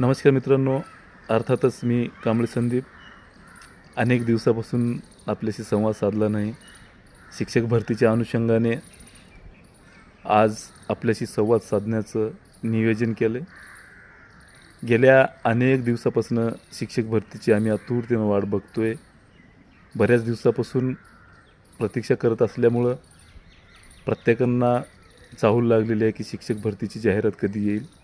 नमस्कार मित्रांनो. अर्थातच मी कांबळे संदीप. अनेक दिवसापासून आपल्याशी संवाद साधला नाही. शिक्षक भरतीच्या अनुषंगाने आज आपल्याशी संवाद साधण्याचं नियोजन केलं गेल्या अनेक दिवसापासून शिक्षक भरतीची आम्ही आतुरतेनं वाट बघतो आहे बऱ्याच दिवसापासून प्रतीक्षा करत असल्यामुळं प्रत्येकांना चाहूल लागलेली आहे की शिक्षक भरतीची जाहिरात कधी येईल?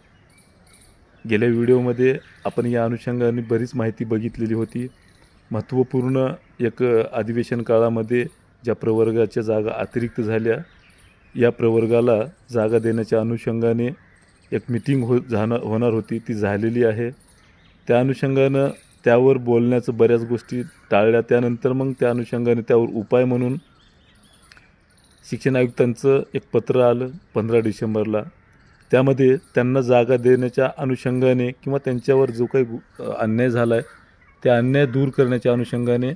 गेल्या व्हिडिओमध्ये आपण या अनुषंगाने बरीच माहिती बघितलेली होती. महत्त्वपूर्ण एक अधिवेशन काळामध्ये ज्या प्रवर्गाच्या जागा अतिरिक्त झाल्या या प्रवर्गाला जागा देण्याच्या अनुषंगाने एक मिटिंग हो जाणार होणार होती. ती झालेली आहे. त्या अनुषंगानं त्यावर बोलण्याचं बऱ्याच गोष्टी टाळल्या. त्यानंतर मग त्या अनुषंगाने त्यावर उपाय म्हणून शिक्षण आयुक्तांचं एक पत्र आलं पंधरा डिसेंबरला. त्यामध्ये त्यांना जागा देण्याच्या अनुषंगाने किंवा त्यांच्यावर जो काही अन्याय झाला आहे त्या अन्याय दूर करण्याच्या अनुषंगाने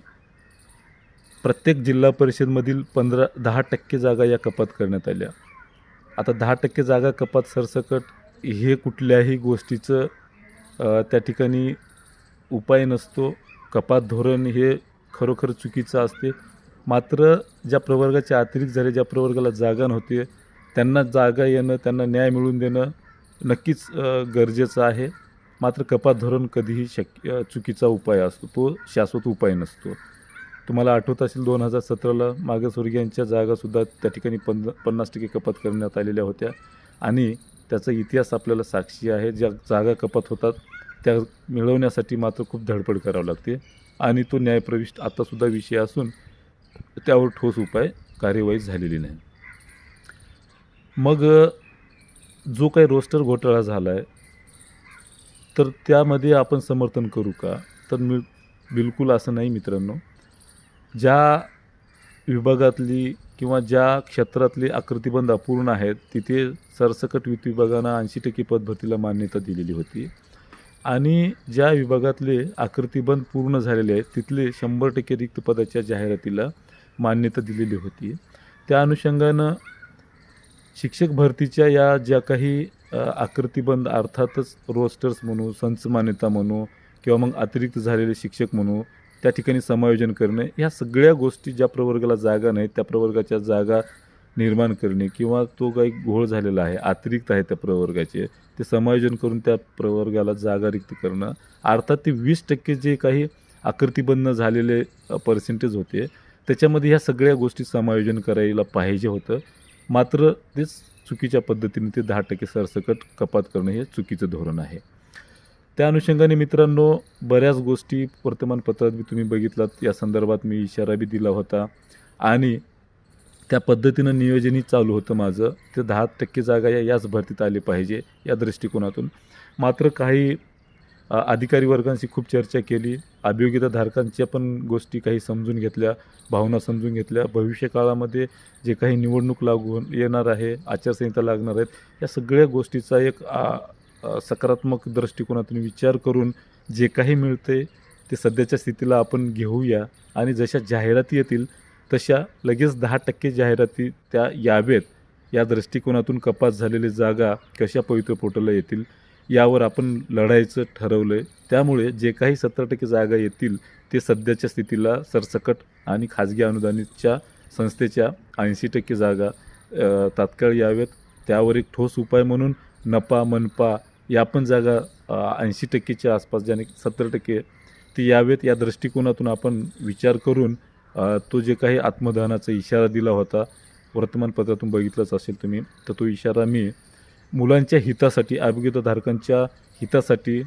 प्रत्येक जिल्हा परिषदमधील पंधरा दहा टक्के जागा या कपात करण्यात आल्या. आता दहा टक्के जागा कपात सरसकट हे कुठल्याही गोष्टीचं त्या ठिकाणी उपाय नसतो. कपात धोरण हे खरोखर चुकीचं असते. मात्र ज्या प्रवर्गाच्या अतिरिक्त झाले ज्या प्रवर्गाला जागा नव्हती त्यांना जागा येणं त्यांना न्याय मिळवून देणं नक्कीच गरजेचं आहे. मात्र कपात धोरण कधीही शक्य चुकीचा उपाय असतो. तो शाश्वत उपाय नसतो. तुम्हाला आठवत असेल दोन हजार सतराला मागासवर्गीयांच्या जागासुद्धा त्या ठिकाणी पन्ना पन्नास टक्के कपात करण्यात आलेल्या होत्या. आणि त्याचा इतिहास आपल्याला साक्षी आहे. ज्या जागा कपात होतात त्या मिळवण्यासाठी मात्र खूप धडपड करावी लागते. आणि तो न्यायप्रविष्ट आत्तासुद्धा विषय असून त्यावर ठोस उपाय कार्यवाही झालेली नाही. मग जो काही रोस्टर घोटाळा झाला आहे तर त्यामध्ये आपण समर्थन करू का? तर मी बिलकुल असं नाही मित्रांनो. ज्या विभागातली किंवा ज्या क्षेत्रातली आकृतीबंध अपूर्ण आहेत तिथे सरसकट वित्त विभागानं ऐंशी टक्के पदभरतीला मान्यता दिलेली होती. आणि ज्या विभागातले आकृतीबंध पूर्ण झालेले आहेत तिथले शंभर टक्के रिक्त पदाच्या जाहिरातीला मान्यता दिलेली होती. त्या अनुषंगानं शिक्षक भरतीच्या या ज्या काही आकृतीबंद आकृतीबंध अर्थातच रोस्टर्स म्हणू संच मान्यता म्हणू किंवा मग अतिरिक्त झालेले शिक्षक म्हणू त्या ठिकाणी समायोजन करणे ह्या सगळ्या गोष्टी ज्या प्रवर्गाला जागा नाही त्या प्रवर्गाच्या जागा निर्माण करणे किंवा तो काही घोळ झालेला आहे अतिरिक्त आहे त्या प्रवर्गाचे ते समायोजन करून त्या प्रवर्गाला जागा रिक्त करणं. अर्थात ते वीस टक्के जे काही आकृतीबंध झालेले पर्सेंटेज होते त्याच्यामध्ये ह्या सगळ्या गोष्टी समायोजन करायला पाहिजे होतं. मात्र तेच चुकीच्या पद्धतीने ते दहा टक्के सरसकट कपात करणं हे चुकीचं धोरण आहे. त्या अनुषंगाने मित्रांनो बऱ्याच गोष्टी वर्तमानपत्रात बी तुम्ही बघितलात. या संदर्भात मी इशारा बी दिला होता. आणि त्या पद्धतीनं नियोजनही चालू होतं माझं. ते दहा टक्के जागा या याच भरतीत आली पाहिजे या दृष्टिकोनातून. मात्र काही अधिकारी वर्गांशी खूप चर्चा केली. अभियोगिताधारकांच्या पण गोष्टी काही समजून घेतल्या भावना समजून घेतल्या. भविष्य काळामध्ये जे काही निवडणूक लागू येणार आहे आचारसंहिता लागणार आहेत या सगळ्या गोष्टीचा एक सकारात्मक दृष्टिकोनातून विचार करून जे काही मिळते ते सध्याच्या स्थितीला आपण घेऊया. आणि जशा जाहिराती येतील तशा लगेच दहा टक्के जाहिराती त्या यावेत. या दृष्टिकोनातून कपात झालेली जागा कशा पवित्र पोर्टलला येतील यावर आपण लढायचं ठरवलं आहे त्यामुळे जे काही सत्तर टक्के जागा येतील ते सध्याच्या स्थितीला सरसकट आणि खाजगी अनुदानितच्या संस्थेच्या ऐंशी टक्के जागा तात्काळ यावेत त्यावर एक ठोस उपाय म्हणून नपा मनपा या पण जागा ऐंशी टक्केच्या आसपास ज्याने सत्तर टक्के ते यावेत या दृष्टिकोनातून आपण विचार करून तो जे काही आत्मदहनाचा इशारा दिला होता वर्तमानपत्रातून बघितलाच असेल तुम्ही तर तो इशारा मी मुलांच्या हितासाठी आरोग्यधारकांच्या हितासाठी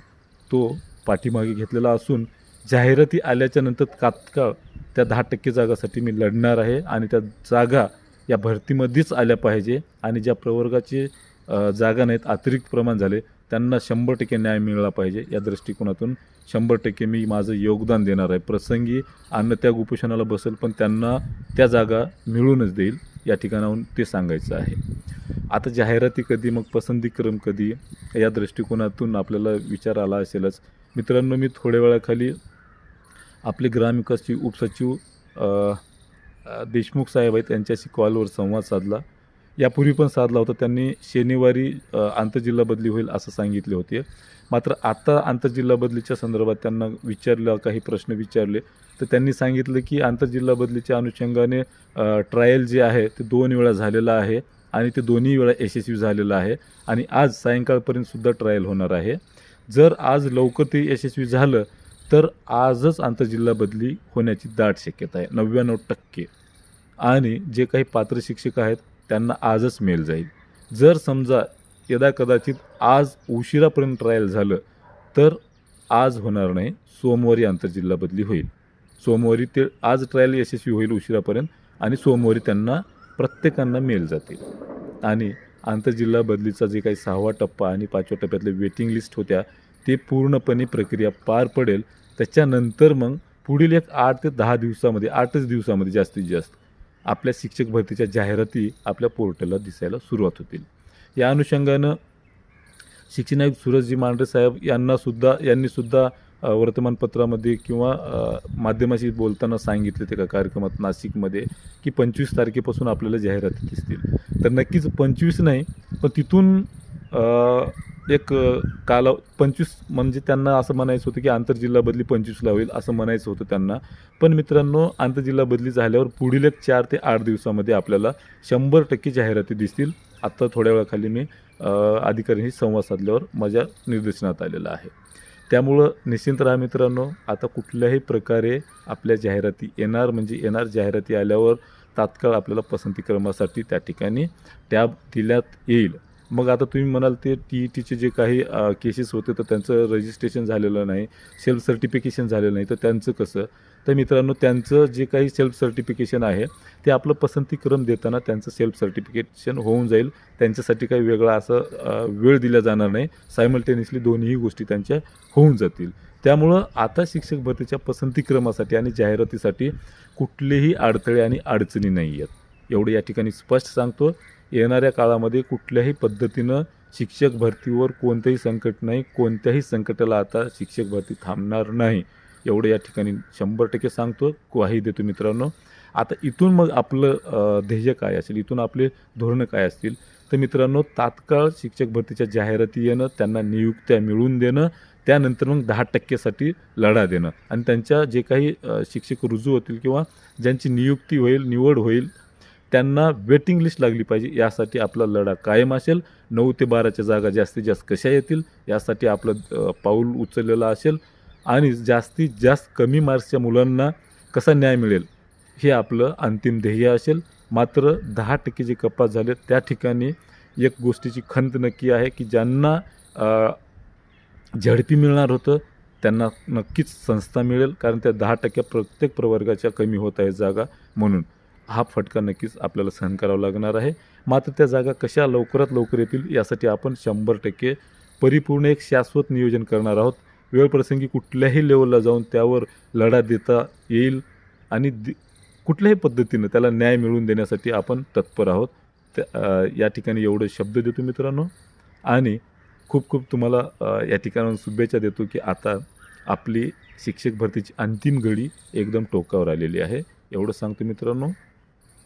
तो पाठीमागे घेतलेला असून जाहिराती आल्याच्यानंतर तात्काळ त्या दहा टक्के जागासाठी मी लढणार आहे आणि त्या जागा या भरतीमध्येच आल्या पाहिजे आणि ज्या प्रवर्गाचे जागा नाहीत अतिरिक्त प्रमाण झाले त्यांना शंभर टक्के न्याय मिळाला पाहिजे या दृष्टिकोनातून. शंभर टक्के मी माझं योगदान देणार आहे. प्रसंगी अन्न त्या उपोषणाला बसेल पण त्यांना त्या जागा मिळूनच देईल या ठिकाणाहून ते सांगायचं आहे. आता जाहिराती कधी मग पसंतीक्रम कधी या दृष्टिकोनातून आपल्याला विचार आला असेलच. मित्रांनो मी थोड्या वेळाखाली आपले ग्रामविकासचे उपसचिव देशमुख साहेब आहेत त्यांच्याशी कॉलवर संवाद साधला. यापूर्वी पण साधला होता. त्यांनी शनिवारी आंतरजिल्हा बदली होईल असं सांगितले होते. मात्र आता आंतरजिल्हा बदलीच्या संदर्भात त्यांना विचारलं काही प्रश्न विचारले. तर त्यांनी सांगितलं की आंतरजिल्हा बदलीच्या अनुषंगाने ट्रायल जे आहे ते दोन वेळा झालेलं आहे. आणि ते दोन्ही वेळा यशस्वी झालेलं आहे. आणि आज सायंकाळपर्यंत सुद्धा ट्रायल होणार आहे. जर आज लवकर ते यशस्वी झालं तर आजच आंतरजिल्हा बदली होण्याची दाट शक्यता आहे. नव्याण्णव टक्के. आणि जे काही पात्र शिक्षक आहेत त्यांना आजच मेल जाईल. जर समजा यदा कदाचित आज उशिरापर्यंत ट्रायल झालं तर आज होणार नाही. सोमवारी आंतरजिल्हा बदली होईल. सोमवारी ते आज ट्रायल यशस्वी होईल उशिरापर्यंत आणि सोमवारी त्यांना प्रत्येकांना मेल जातील. आणि आंतरजिल्हा बदलीचा जे काही सहावा टप्पा आणि पाचव्या टप्प्यातले वेटिंग लिस्ट होत्या ते पूर्णपणे प्रक्रिया पार पडेल. त्याच्यानंतर मग पुढील एक आठ ते दहा दिवसामध्ये आठच दिवसामध्ये जास्तीत जास्त आपल्या शिक्षक भरतीच्या जाहिराती आपल्या पोर्टलला दिसायला सुरुवात होतील. या अनुषंगानं शिक्षण आयुक्त सूरजजी मांढरे साहेब यांनासुद्धा यांनीसुद्धा वर्तमानपत्रामध्ये किंवा माध्यमाशी बोलताना सांगितले ते का कार्यक्रमात नाशिकमध्ये की पंचवीस तारखेपासून आपल्याला जाहिराती दिसतील. तर नक्कीच पंचवीस नाही पण तिथून एक काला पंचवीस म्हणजे त्यांना असं म्हणायचं होतं की आंतरजिल्हा बदली पंचवीसला होईल असं म्हणायचं होतं त्यांना. पण मित्रांनो आंतरजिल्हा बदली झाल्यावर पुढील एक चार ते आठ दिवसामध्ये आपल्याला शंभर टक्के जाहिराती दिसतील. आत्ता थोड्या वेळाखाली मी अधिकाऱ्यांशी संवाद साधल्यावर माझ्या निर्देशनात आलेलं आहे. त्यामुळं निश्चिंत राहा मित्रांनो आता कुठल्याही प्रकारे आपल्या जाहिराती येणार म्हणजे येणार जाहिराती आल्यावर तात्काळ आपल्याला पसंती क्रमासाठी त्या ठिकाणी टॅब दिल्यात येईल. मग आता तुम्ही म्हणाल ते टी ई टीचे जे काही केसेस होते तर त्यांचं रजिस्ट्रेशन झालेलं नाही सेल्फ सर्टिफिकेशन झालेलं नाही तर त्यांचं कसं? तर मित्रांनो त्यांचं जे काही सेल्फ सर्टिफिकेशन आहे ते आपलं पसंतीक्रम देताना त्यांचं सेल्फ सर्टिफिकेशन होऊन जाईल. त्यांच्यासाठी काही वेगळा असं वेळ दिला जाणार नाही. सायमल्टेनियसली दोन्ही गोष्टी त्यांच्या होऊन जातील. त्यामुळं आता शिक्षक भरतीच्या पसंतीक्रमासाठी आणि जाहिरातीसाठी कुठलेही अडथळे आणि अडचणी नाही आहेत. एवढं या ठिकाणी स्पष्ट सांगतो. येणाऱ्या काळामध्ये कुठल्याही पद्धतीनं शिक्षक भरतीवर कोणतंही संकट नाही कोणत्याही संकटाला आता शिक्षक भरती थांबणार नाही. एवढं या ठिकाणी शंभर टक्के सांगतो ग्वाही देतो मित्रांनो. आता इथून मग आपलं ध्येय काय असेल? इथून आपले धोरणं काय असतील? तर मित्रांनो तात्काळ शिक्षक भरतीच्या जाहिराती येणं त्यांना नियुक्त्या मिळवून देणं त्यानंतर मग दहा टक्केसाठी लढा देणं. आणि त्यांच्या जे काही शिक्षक रुजू होतील किंवा ज्यांची नियुक्ती होईल निवड होईल त्यांना वेटिंग लिस्ट लागली पाहिजे. यासाठी आपला लढा कायम असेल. नऊ ते बाराच्या जागा जास्तीत जास्त कशा येतील यासाठी आपलं पाऊल उचललेलं असेल. आणि जास्तीत जास्त कमी मार्क्सच्या मुलांना कसा न्याय मिळेल हे आपलं अंतिम ध्येय असेल. मात्र दहा टक्के जे कपात झाले त्या ठिकाणी एक गोष्टीची खंत नक्की आहे की ज्यांना झडपी मिळणार होतं त्यांना नक्कीच संस्था मिळेल. कारण त्या दहा टक्क्या प्रत्येक प्रवर्गाच्या कमी होत आहेत जागा म्हणून. हा फटका नक्कीच आपल्याला सहन करावा लागणार आहे. मात्र त्या जागा कशा लवकरात लवकर येतील यासाठी आपण शंभर टक्के परिपूर्ण एक शाश्वत नियोजन करणार आहोत. वेळप्रसंगी कुठल्याही लेवलला जाऊन त्यावर लढा देता येईल आणि दि कुठल्याही पद्धतीनं त्याला न्याय मिळवून देण्यासाठी आपण तत्पर आहोत. त्या या ठिकाणी एवढे शब्द देतो मित्रांनो. आणि खूप खूप तुम्हाला या ठिकाणाहून शुभेच्छा देतो की आता आपली शिक्षक भरतीची अंतिम घडी एकदम टोकावर आलेली आहे. एवढं सांगतो मित्रांनो.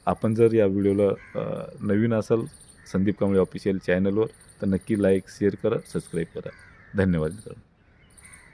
आपण जर या व्हिडिओला नवीन असाल संदीप कांबळे ऑफिशियल चॅनलवर तर नक्की लाईक शेअर करा सबस्क्राईब करा. धन्यवाद मित्रांनो.